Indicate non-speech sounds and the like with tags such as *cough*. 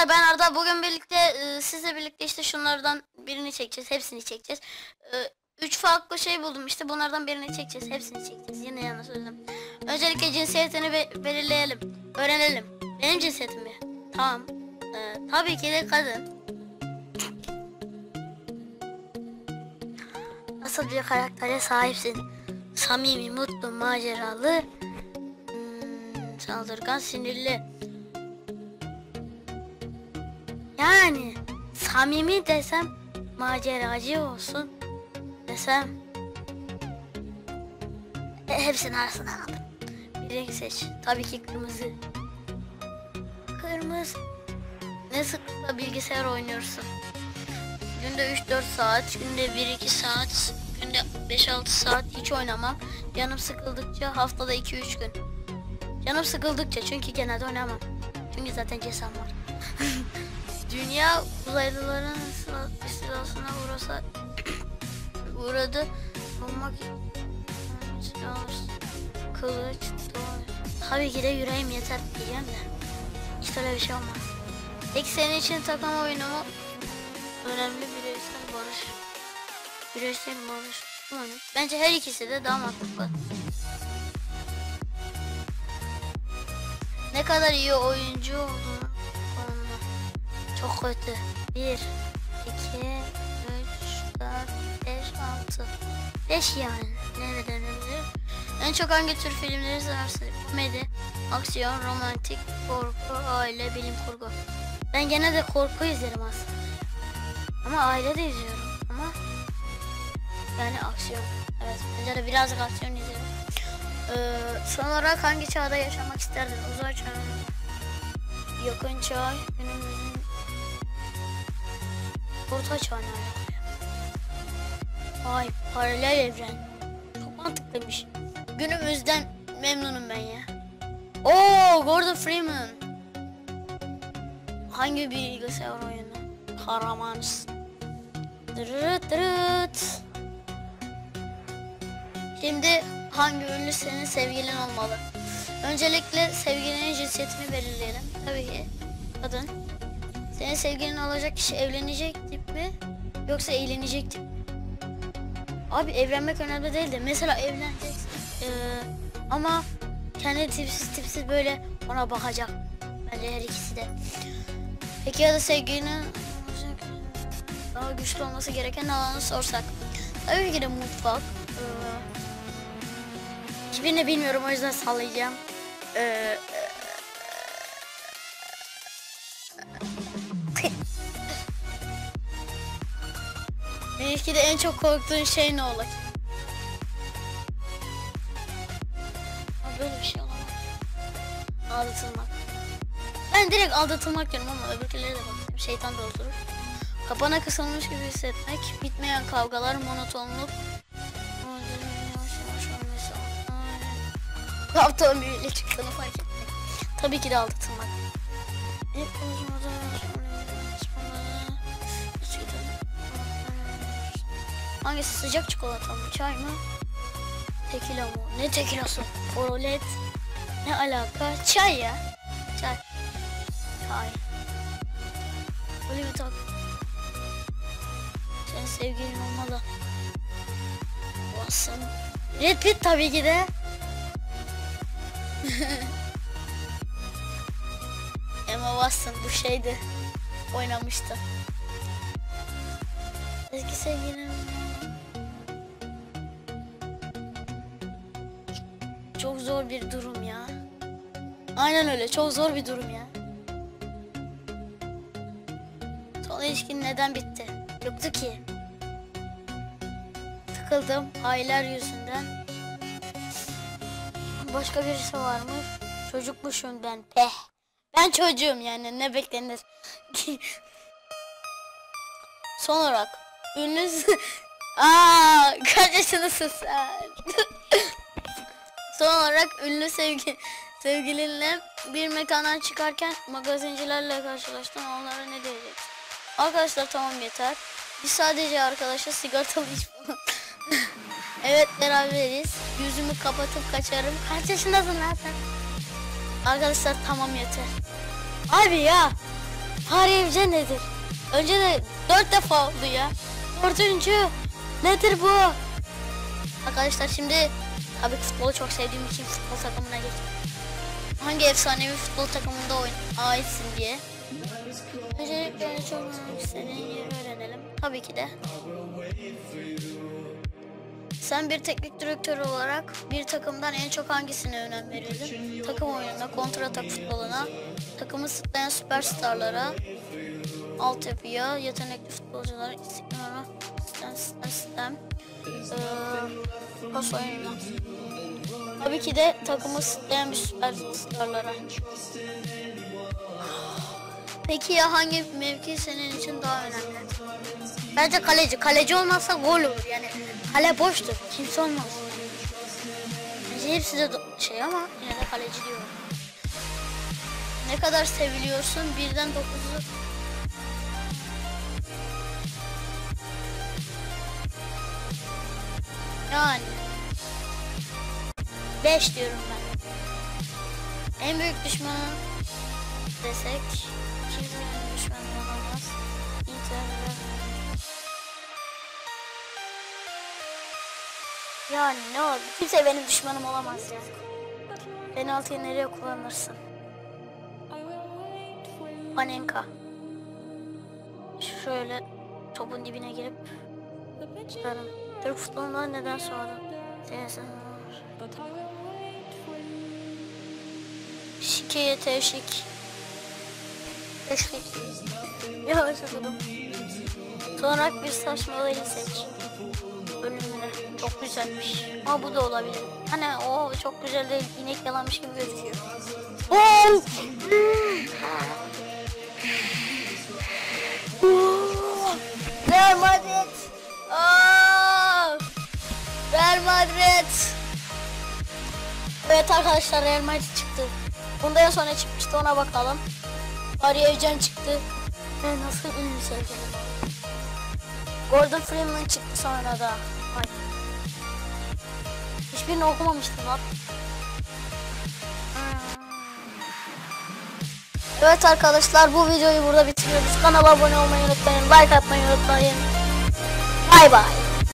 Arkadaşlar ben Arda bugün birlikte e, sizle birlikte işte şunlardan birini çekeceğiz. Hepsini çekeceğiz. E, üç farklı şey buldum işte bunlardan birini çekeceğiz. Hepsini çekeceğiz. Yine yanlış söyledim. Öncelikle cinsiyetini be- belirleyelim. Öğrenelim. Benim cinsiyetim mi? Tamam. E, tabii ki de kadın. Nasıl bir karaktere sahipsin? Samimi, mutlu, maceralı, hmm, saldırgan, sinirli. Yani samimi desem maceracı olsun desem e, hepsinin arasından aldım. Bir renk seç. Tabii ki kırmızı. Kırmızı. Ne sıklıkla bilgisayar oynuyorsun? Günde 3-4 saat, günde 1-2 saat, günde 5-6 saat hiç oynamam. Canım sıkıldıkça haftada 2-3 gün. Canım sıkıldıkça çünkü genelde oynamam. Çünkü zaten cesam var. *laughs* Dünya uzaylıların istilasına uğrasa uğradı. Olmak kılıç doğru. Tabii ki de yüreğim yeter diyeceğim de. Hiç öyle bir şey olmaz. Peki senin için takım oyunu mu? Önemli bireysel barış. Bireysel barış. Bence her ikisi de daha mantıklı. Ne kadar iyi oyuncu olduğunu. Çok kötü. 1, 2, 3, 4, 5, 6. 5 yani. Ne denebilir? En çok hangi tür filmleri seversin? Komedi, aksiyon, romantik, korku, aile, bilim kurgu. Ben gene de korku izlerim aslında. Ama aile de izliyorum. Ama yani aksiyon. Evet bence de birazcık aksiyon izliyorum. Ee, son olarak hangi çağda yaşamak isterdin? Uzay çağı mı? Yakın çağ, günümüzün orta çağ ne alaka ya? Vay paralel evren. Çok mantıklıymış. Günümüzden memnunum ben ya. Oo Gordon Freeman. Hangi bilgisayar oyunu? Kahramanız. Dırırt dırırt. Şimdi hangi ünlü senin sevgilin olmalı? Öncelikle sevgilinin cinsiyetini belirleyelim. Tabii ki kadın. Senin sevgilin olacak kişi evlenecek tip mi? Yoksa eğlenecek tip mi? Abi evlenmek önemli değil de mesela evleneceksin. Ee, ama kendi tipsiz tipsiz böyle ona bakacak. Bence her ikisi de. Peki ya da sevgilinin daha güçlü olması gereken alanı sorsak. Tabii ki de mutfak. Ee, hiçbirini bilmiyorum o yüzden sallayacağım. Ee, Belki de en çok korktuğun şey ne olur? Aa, böyle bir şey olamaz. Aldatılmak. Ben direkt aldatılmak diyorum ama öbürkülere de bakayım. Şeytan da oturur. Kapana kısılmış gibi hissetmek, bitmeyen kavgalar, monotonluk. Yaptığım büyüyle çıktığını fark etmek. Tabii ki de aldatılmak. Hangisi sıcak çikolata mı, çay mı? Tekila mı? Ne tekilası? Forolet. Ne alaka? Çay ya. Çay. Çay. Böyle bir tak. Senin sevgilin olmalı. Watson. Red tabii ki de. *laughs* Emma Watson bu şeydi. Oynamıştı. Eski sevgilim. Çok zor bir durum ya. Aynen öyle çok zor bir durum ya. Son ilişkin neden bitti? Yoktu ki. Sıkıldım aileler yüzünden. Başka birisi var mı? Çocukmuşum ben. Peh. Ben çocuğum yani ne beklenir? *laughs* Son olarak ünlü *laughs* Aa, kaç yaşındasın sen? *laughs* Son olarak ünlü sevgi sevgilinle bir mekandan çıkarken magazincilerle karşılaştın. Onlara ne diyeceksin? Arkadaşlar tamam yeter. Biz sadece arkadaşa sigortalı iş *laughs* evet beraberiz. Yüzümü kapatıp kaçarım. Kaç yaşındasın lan sen? Arkadaşlar tamam yeter. Abi ya. Fahri Evcen nedir? Önce de dört defa oldu ya. Dördüncü. Nedir bu? Arkadaşlar şimdi tabii futbolu çok sevdiğim için futbol takımına geçtim. Hangi efsanevi futbol takımında oyun aitsin diye. Öncelikle çok önemli senin yerini öğrenelim. Tabii ki de. Sen bir teknik direktör olarak bir takımdan en çok hangisine önem verirdin? Takım oyununa, kontratak futboluna, takımı sıtlayan süperstarlara, altyapıya, yetenekli futbolculara, istikrara, sistem, sistem, sistem, eee, pas oyununa. Tabii ki de takımı sıtlayan bir süperstarlara. Peki ya hangi mevki senin için daha önemli? Bence kaleci. Kaleci olmazsa gol olur yani. Kale boştur. Kimse olmaz. Bence hepsi de şey ama yine de kaleci diyorum. Ne kadar seviliyorsun? Birden dokuzu. Yani. Beş diyorum ben. En büyük düşmanın desek kimsenin düşmanı olamaz. İnternet. Yani ne olur kimse benim düşmanım olamaz ya. Penaltıyı nereye kullanırsın? Panenka. Şöyle topun dibine girip tutarım. Türk futbolundan neden sordun? Sensin. Şikeye teşvik. Teşvik. Yavaş okudum. Sonra bir saçma olayı seç. Bölümüne. Çok güzelmiş. Ama bu da olabilir. Hani o çok güzel değil. inek yalanmış gibi gözüküyor. Oh! Real Madrid. Real Madrid. Evet arkadaşlar Real Madrid çıktı. Bunda en sonra çıkmıştı ona bakalım. Ari Evcen çıktı. Ve nasıl ünlü sevgilim. Gordon Freeman çıktı sonra da. Ay. Hiçbirini okumamıştım lan. Hmm. Evet arkadaşlar bu videoyu burada bitiriyoruz. Kanala abone olmayı unutmayın. Like atmayı unutmayın. Bay bay.